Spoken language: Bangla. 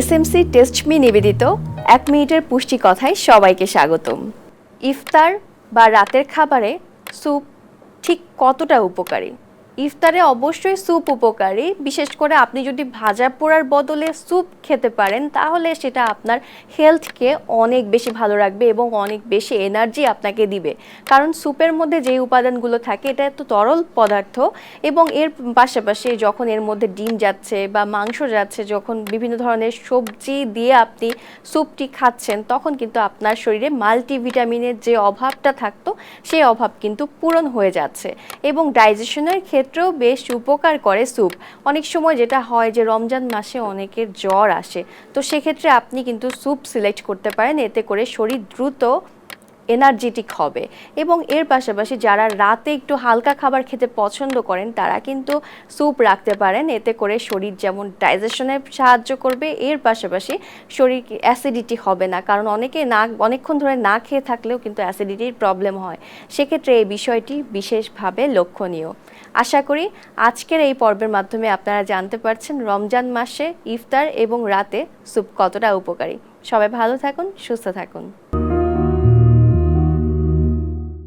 এসএমসি টেস্ট মি নিবেদিত। এক মিনিটের পুষ্টি কথায় সবাইকে স্বাগতম। ইফতার বা রাতের খাবারে স্যুপ ঠিক কতটা উপকারী? ইফতারে অবশ্যই স্যুপ উপকারী। বিশেষ করে আপনি যদি ভাজা পোড়ার বদলে স্যুপ খেতে পারেন, তাহলে সেটা আপনার হেলথকে অনেক বেশি ভালো রাখবে এবং অনেক বেশি এনার্জি আপনাকে দিবে। কারণ স্যুপের মধ্যে যে উপাদানগুলো থাকে, এটা তো তরল পদার্থ এবং এর পাশাপাশি যখন এর মধ্যে ডিম যাচ্ছে বা মাংস যাচ্ছে, যখন বিভিন্ন ধরনের সবজি দিয়ে আপনি স্যুপটি খাচ্ছেন, তখন কিন্তু আপনার শরীরে মাল্টিভিটামিনের যে অভাবটা থাকতো, সেই অভাব কিন্তু পূরণ হয়ে যাচ্ছে এবং ডাইজেশনের ক্ষেত্রেও বেশ উপকার করে স্যুপ। অনেক সময় যেটা হয় যে, রমজান মাসে অনেকের জ্বর আসে। তো সেক্ষেত্রে আপনি কিন্তু স্যুপ সিলেক্ট করতে পারেন। এতে করে শরীর দ্রুত এনার্জেটিক হবে। এবং এর পাশাপাশি যারা রাতে একটু হালকা খাবার খেতে পছন্দ করেন, তারা কিন্তু স্যুপ রাখতে পারেন। এতে করে শরীর যেমন ডাইজেশনে সাহায্য করবে, এর পাশাপাশি শরীর অ্যাসিডিটি হবে না। কারণ অনেকে না, অনেকক্ষণ ধরে না খেয়ে থাকলেও কিন্তু অ্যাসিডিটির প্রবলেম হয়। সেক্ষেত্রে এই বিষয়টি বিশেষভাবে লক্ষণীয়। আশা করি আজকের এই পর্বের মাধ্যমে আপনারা জানতে পারছেন রমজান মাসে ইফতার এবং রাতে স্যুপ কতটা উপকারী। সবাই ভালো থাকুন, সুস্থ থাকুন।